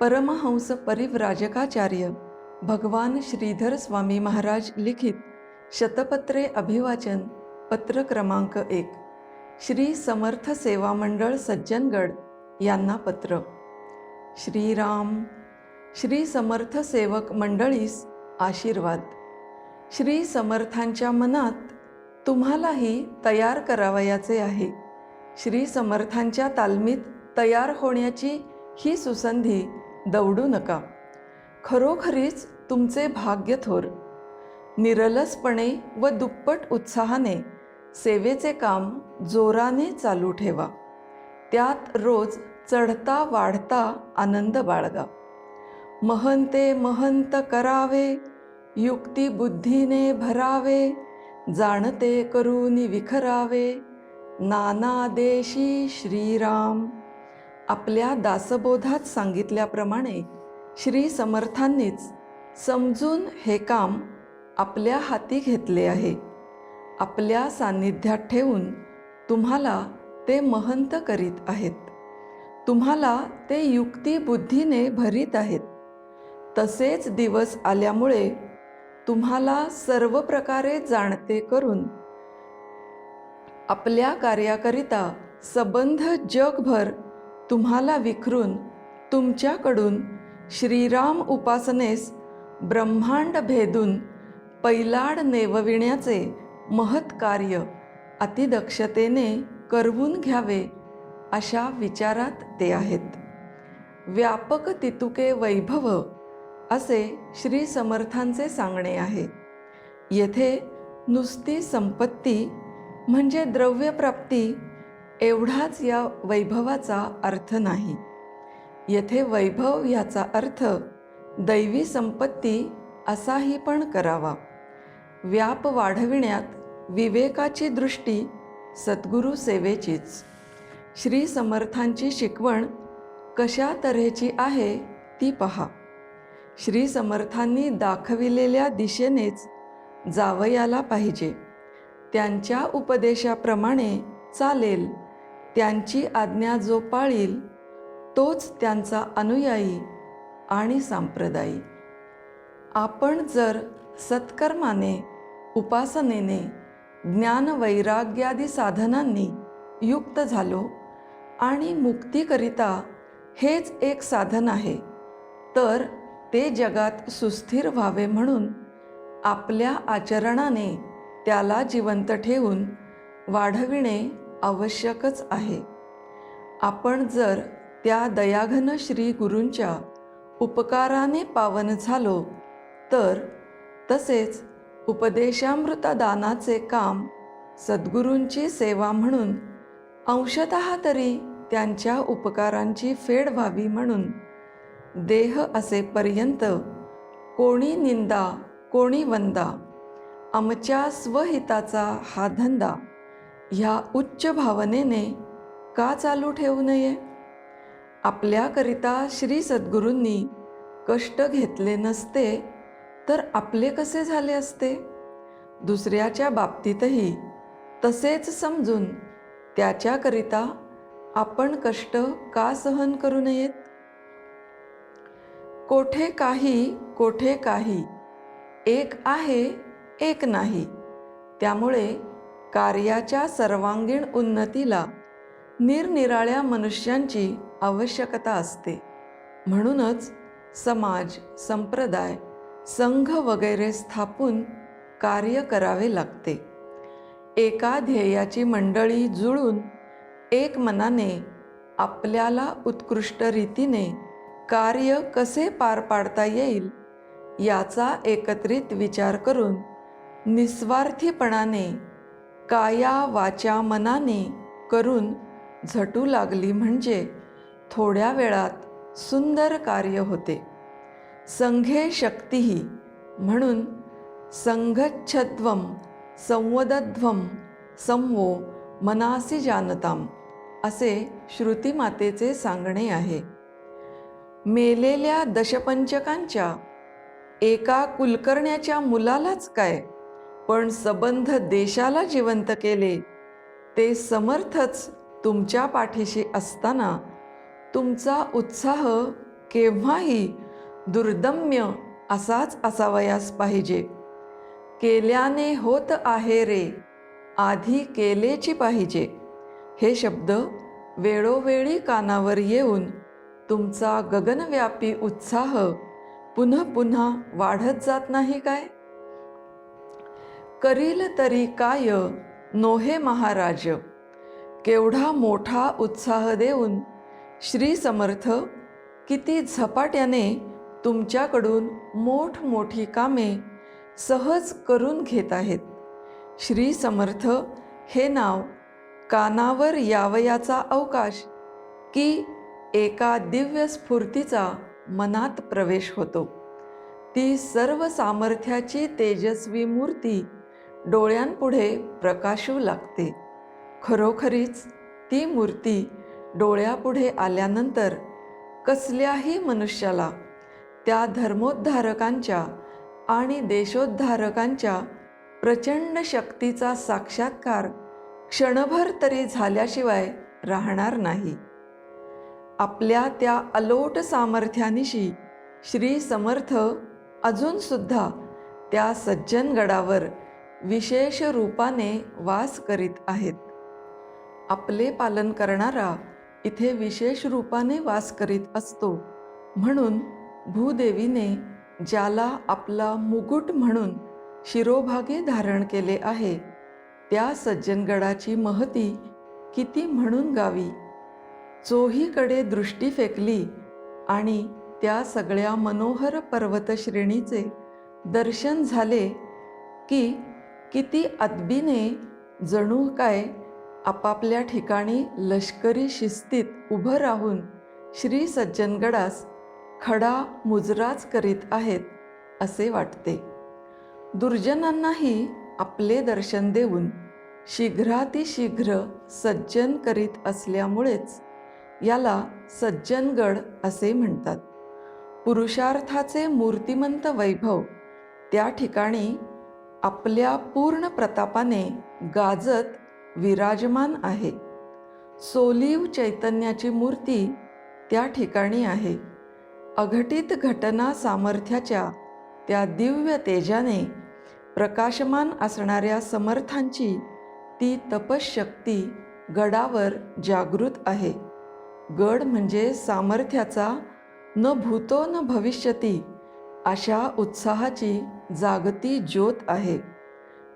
परमहंस परिव्राजकाचार्य भगवान श्रीधर स्वामी महाराज लिखित शतपत्रे अभिवाचन पत्र क्रमांक एक. श्री समर्थ सेवा मंडळ सज्जनगड यांना पत्र. श्रीराम. श्री समर्थ सेवक मंडळीस आशीर्वाद. श्री समर्थांच्या मनात तुम्हालाही तयार करावयाचे आहे. श्री समर्थांच्या तालमीत तयार होण्याची ही सुसंधी दौडू नका. खरोखरीच तुमचे भाग्य थोर. निरलसपणे व दुप्पट उत्साहाने सेवेचे काम जोराने चालू ठेवा. त्यात रोज चढता वाढता आनंद बाळगा. महंते महंत करावे युक्ती बुद्धीने भरावे जाणते करून विखरावे. नाना देशी श्रीराम. आपल्या दासबोधात सांगितल्याप्रमाणे श्री समर्थांनीच समजून हे काम आपल्या हाती घेतले आहे. आपल्या सान्निध्यात ठेवून तुम्हाला ते महंत करीत आहेत. तुम्हाला ते युक्ती बुद्धीने भरीत आहेत. तसेच दिवस आल्यामुळे तुम्हाला सर्व प्रकारे जाणते करून आपल्या कार्याकरिता सबंध जगभर तुम्हाला विखरून तुमच्याकडून श्रीराम उपासनेस ब्रह्मांड भेदून पैलाड नेवविण्याचे महत् कार्य अतिदक्षतेने करवून घ्यावे अशा विचारात ते आहेत. व्यापक तितुके वैभव असे श्री समर्थांचे सांगणे आहे. येथे नुसती संपत्ती म्हणजे द्रव्यप्राप्ती एवढाच या वैभवाचा अर्थ नाही. येथे वैभव ह्याचा अर्थ दैवी संपत्ती असाही पण करावा. व्याप वाढविण्यात विवेकाची दृष्टी सद्गुरू सेवेचीच. श्री समर्थांची शिकवण कशा तऱ्हेची आहे ती पहा. श्री समर्थांनी दाखविलेल्या दिशेनेच जावयाला पाहिजे. त्यांच्या उपदेशाप्रमाणे चालेल त्यांची आज्ञा जो पाळील तोच त्यांचा अनुयायी आणि सांप्रदायी. आपण जर सत्कर्माने उपासनेने ज्ञान वैराग्यादी साधनांनी युक्त झालो आणि मुक्तीकरिता हेच एक साधन आहे तर ते जगात सुस्थिर व्हावे म्हणून आपल्या आचरणाने त्याला जिवंत ठेवून वाढविणे आवश्यकच आहे. आपण जर त्या दयाघन श्री गुरूंच्या उपकाराने पावन झालो तर तसेच उपदेशामृतदानाचे काम सद्गुरूंची सेवा म्हणून अंशत तरी त्यांच्या उपकारांची फेड व्हावी म्हणून देह असेपर्यंत कोणी निंदा कोणी वंदा आमच्या स्वहिताचा हा धंदा ह्या उच्च भावनेने का चालू ठेवू नये? आपल्याकरिता श्री सद्गुरूंनी कष्ट घेतले नसते तर आपले कसे झाले असते? दुसऱ्याच्या बाबतीतही तसेच समजून त्याच्याकरिता आपण कष्ट का सहन करू नयेत? कोठे काही कोठे काही एक आहे एक नाही त्यामुळे कार्याच्या सर्वांगीण उन्नतीला निरनिराळ्या मनुष्यांची आवश्यकता असते. म्हणूनच समाज संप्रदाय संघ वगैरे स्थापून कार्य करावे लागते. एका ध्येयाची मंडळी जुळून एक मनाने आपल्याला उत्कृष्ट रीतीने कार्य कसे पार पाडता येईल याचा एकत्रित विचार करून निस्वार्थीपणाने काया वाचा मनाने करून झटू लागली म्हणजे थोड्या वेळात सुंदर कार्य होते. संघे शक्तीही म्हणून संघच्छद्वम संवदध्वम संवो मनासी जानताम असे श्रुतीमातेचे सांगणे आहे. मेलेल्या दशपंचकांच्या एका कुलकर्ण्याच्या मुलालाच काय? पण सबंध देशाला जिवंत केले ते समर्थच तुमच्या पाठीशी असताना तुमचा उत्साह केव्हाही दुर्दम्य असाच असावयास पाहिजे. केल्याने होत आहे रे आधी केलेची पाहिजे. हे शब्द वेळोवेळी कानावर येऊन तुमचा गगनव्यापी उत्साह पुन्हा पुन्हा वाढत जात नाही काय? करील तरी काय नोहे महाराज? केवढा मोठा उत्साह देऊन श्री समर्थ किती झपाट्याने तुमच्याकडून मोठमोठी कामे सहज करून घेत आहेत. श्री समर्थ हे नाव कानावर यावयाचा अवकाश की एका दिव्य स्फूर्तीचा मनात प्रवेश होतो. ती सर्व सामर्थ्याची तेजस्वी मूर्ती डोळ्यांपुढे प्रकाशू लागते. खरोखरीच ती मूर्ती डोळ्यापुढे आल्यानंतर कसल्याही मनुष्याला त्या धर्मोद्धारकांच्या आणि देशोद्धारकांच्या प्रचंड शक्तीचा साक्षात्कार क्षणभर तरी झाल्याशिवाय राहणार नाही. आपल्या त्या अलोट सामर्थ्यानिशी श्री समर्थ अजूनसुद्धा त्या सज्जनगडावर विशेष रूपाने वास करीत आहेत. आपले पालन करणारा इथे विशेष रूपाने वास करीत असतो. म्हणून भूदेवीने ज्याला आपला मुकुट म्हणून शिरोभागी धारण केले आहे त्या सज्जनगडाची महती किती म्हणून गावी? चोहीकडे दृष्टी फेकली आणि त्या सगळ्या मनोहर पर्वतश्रेणीचे दर्शन झाले की किती अदबीने जणू काय आपापल्या ठिकाणी लष्करी शिस्तीत उभं राहून श्री सज्जनगडास खडा मुजराच करीत आहेत असे वाटते. दुर्जनांनाही आपले दर्शन देऊन शीघ्रातिशीघ्र सज्जन करीत असल्यामुळेच याला सज्जनगड असे म्हणतात. पुरुषार्थाचे मूर्तिमंत वैभव त्या ठिकाणी आपल्या पूर्ण प्रतापाने गाजत विराजमान आहे. सोलीव चैतन्याची मूर्ती त्या ठिकाणी आहे. अघटित घटना सामर्थ्याच्या त्या दिव्य तेजाने प्रकाशमान असणाऱ्या समर्थांची ती तपशक्ती गडावर जागृत आहे. गड म्हणजे सामर्थ्याचा न भूतो न भविष्यती अशा उत्साहाची जागती ज्योत आहे.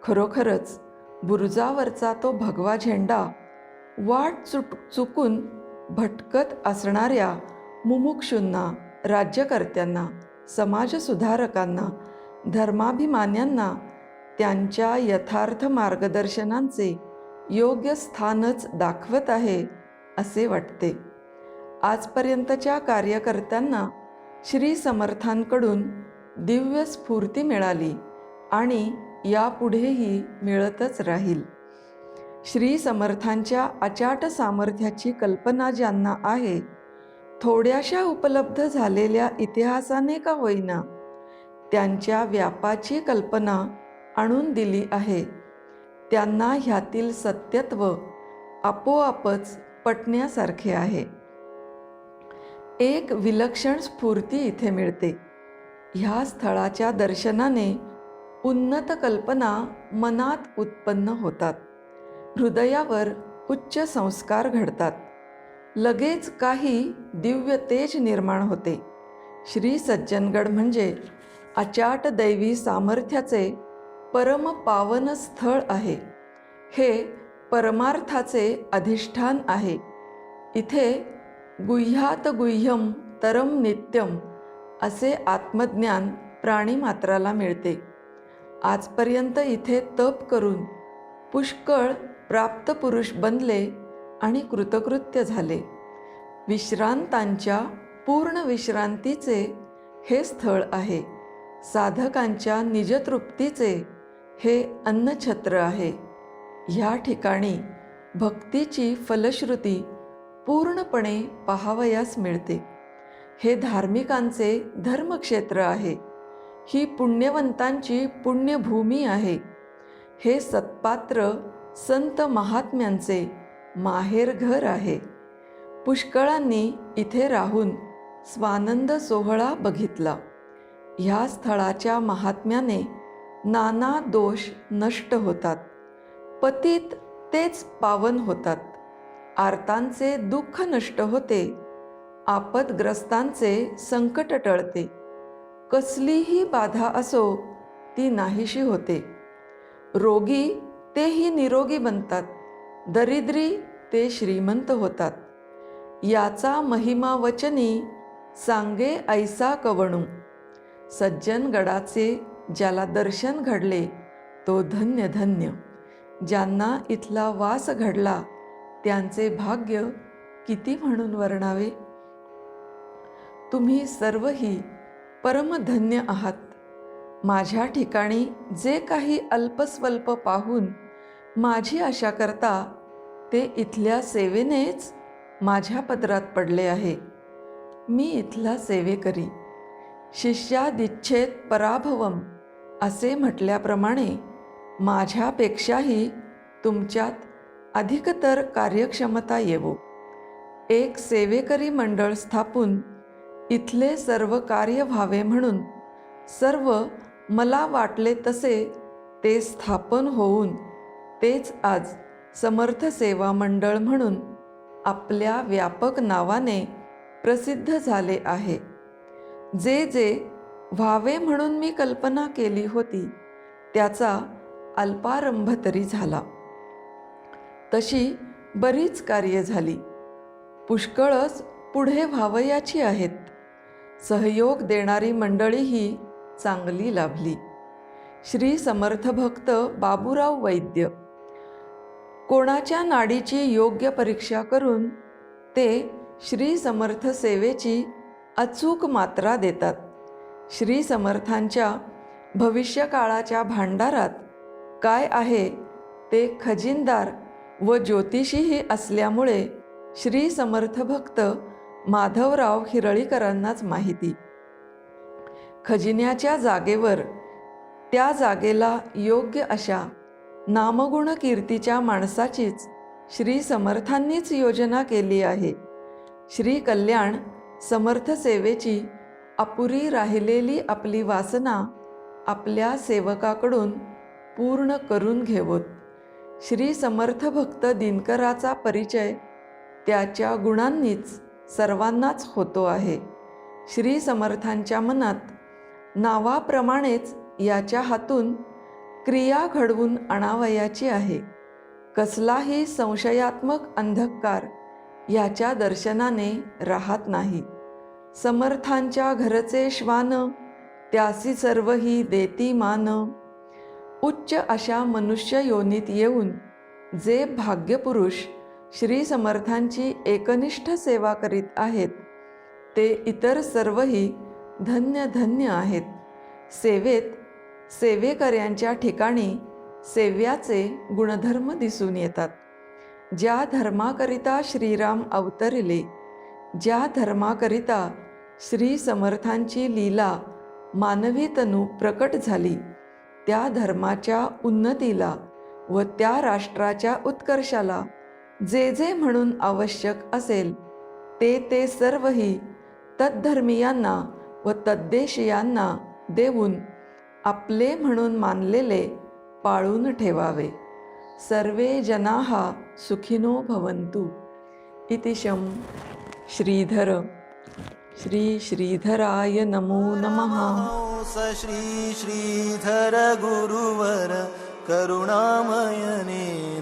खरोखरच बुरुजावरचा तो भगवा झेंडा वाट चुट चुकून भटकत असणाऱ्या मुमुक्षूंना राज्यकर्त्यांना समाजसुधारकांना धर्माभिमान्यांना त्यांच्या यथार्थ मार्गदर्शनांचे योग्य स्थानच दाखवत आहे असे वाटते. आजपर्यंतच्या कार्यकर्त्यांना श्री समर्थांकडून दिव्य स्फूर्ती मिळाली आणि यापुढेही मिळतच राहील. श्री समर्थांच्या अचाट सामर्थ्याची कल्पना ज्यांना आहे थोड्याशा उपलब्ध झालेल्या इतिहासाने का होईना त्यांच्या व्यापाची कल्पना आणून दिली आहे. त्यांना ह्यातील सत्यत्व आपोआपच पटण्यासारखे आहे. एक विलक्षण स्फूर्ती इथे मिळते. ह्या स्थळाच्या दर्शनाने उन्नत कल्पना मनात उत्पन्न होतात. हृदयावर उच्च संस्कार घडतात. लगेच काही दिव्य तेज निर्माण होते. श्री सज्जनगड म्हणजे अचाट दैवी सामर्थ्याचे परम पावन स्थळ आहे. हे परमार्थाचे अधिष्ठान आहे. इथे गुह्यात गुह्यम तरम नित्यम असे आत्मज्ञान प्राणीमात्राला मिळते. आजपर्यंत इथे तप करून पुष्कळ प्राप्त पुरुष बनले आणि कृतकृत्य झाले. विश्रांतांच्या पूर्ण विश्रांतीचे हे स्थळ आहे. साधकांच्या निजतृप्तीचे हे अन्नछत्र आहे. ह्या ठिकाणी भक्तीची फलश्रुती पूर्णपणे पाहावयास मिळते. हे धार्मिकांचे धर्मक्षेत्र आहे. ही पुण्यवंतांची पुण्यभूमी आहे. हे सत्पात्र संत महात्म्यांचे माहेरघर आहे. पुष्कळांनी इथे राहून स्वानंद सोहळा बघितला. ह्या स्थळाच्या महात्म्याने नाना दोष नष्ट होतात. पतीत तेच पावन होतात. आर्तांचे दुःख नष्ट होते. आपदग्रस्तांचे संकट टळते. कसलीही बाधा असो ती नाहीशी होते. रोगी तेही निरोगी बनतात दरिद्री ते श्रीमंत होतात. याचा महिमा वचनी सांगे ऐसा कवणू. सज्जन गडाचे ज्याला दर्शन घडले तो धन्य धन्य. ज्यांना इथला वास घडला त्यांचे भाग्य किती म्हणून वर्णावे? तुम्ही सर्वही परमधन्य आहात. माझ्या ठिकाणी जे काही अल्पस्वल्प पाहून माझी आशा करता ते इथल्या सेवेनेच माझ्या पदरात पडले आहे. मी इथला सेवेकरी. शिष्यादिच्छेत पराभवम असे म्हटल्याप्रमाणे माझ्यापेक्षाही तुमच्यात अधिकतर कार्यक्षमता येवो. एक सेवेकरी मंडळ स्थापून इथले सर्व कार्य व्हावे म्हणून सर्व मला वाटले तसे ते स्थापन होऊन तेच आज समर्थ सेवा मंडळ म्हणून आपल्या व्यापक नावाने प्रसिद्ध झाले आहे. जे जे व्हावे म्हणून मी कल्पना केली होती त्याचा अल्पारंभ तरी झाला. तशी बरीच कार्य झाली. पुष्कळच पुढे व्हावयाची आहेत. सहयोग देणारी मंडळीही चांगली लाभली. श्री समर्थ भक्त बाबूराव वैद्य. कोणाच्या नाडीची योग्य परीक्षा करून ते श्री समर्थ सेवेची अचूक मात्रा देतात. श्री समर्थांच्या भविष्यकाळाच्या भांडारात काय आहे ते खजिनदार व ज्योतिषीही असल्यामुळे श्री समर्थ भक्त माधवराव हिरळीकरांनाच माहिती. खजिन्याच्या जागेवर त्या जागेला योग्य अशा नामगुण कीर्तीच्या माणसाचीच श्री समर्थांनीच योजना केली आहे. श्री कल्याण समर्थ सेवेची अपुरी राहिलेली आपली वासना आपल्या सेवकाकडून पूर्ण करून घेवोत. श्री समर्थ भक्त दिनकराचा परिचय त्याच्या गुणांनीच सर्वांनाच होतो आहे. श्री समर्थांच्या मनात नावाप्रमाणेच याच्या हातून क्रिया घडवून आणावयाची आहे. कसलाही संशयात्मक अंधकार याच्या दर्शनाने राहत नाही. समर्थांच्या घरचे श्वान त्यासी सर्वही देती मान. उच्च अशा मनुष्य योनीत येऊन जे भाग्यपुरुष श्री समर्थांची एकनिष्ठ सेवा करीत आहेत. ते इतर सर्वही धन्य धन्य आहेत. सेवेत सेवेकऱ्यांच्या ठिकाणी सेव्याचे गुणधर्म दिसून येतात. ज्या धर्माकरिता श्रीराम अवतरले ज्या धर्माकरिता श्री समर्थांची लीला मानवी तनू प्रकट झाली त्या धर्माच्या उन्नतीला व त्या राष्ट्राच्या उत्कर्षाला जे जे म्हणून आवश्यक असेल ते ते सर्वही तद्धर्मीयांना व तद्देशीयांना देऊन आपले म्हणून मानलेले पाळून ठेवावे. सर्वे जनाहा सुखिनो भवन्तु. इति शं श्रीधर। श्री श्रीधराय नमो नमः। श्री श्रीधर गुरुवर करुणामयने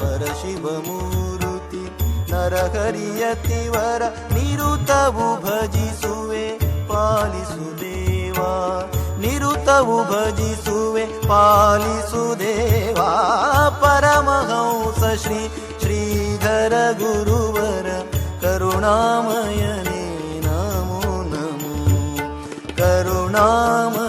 परशिवूरुति नर हरियति वर निरुतबुभजिसुवे पालिसुदेवा। निरुतबुभजिसुवे पालिसुदेवा। ಪರಮಹಂಸ ಶ್ರೀ ಶ್ರೀಧರ ಗುರುವರ ಕರುಣಾಮಯನೇ ನಮೋ ನಮೋ करुणाम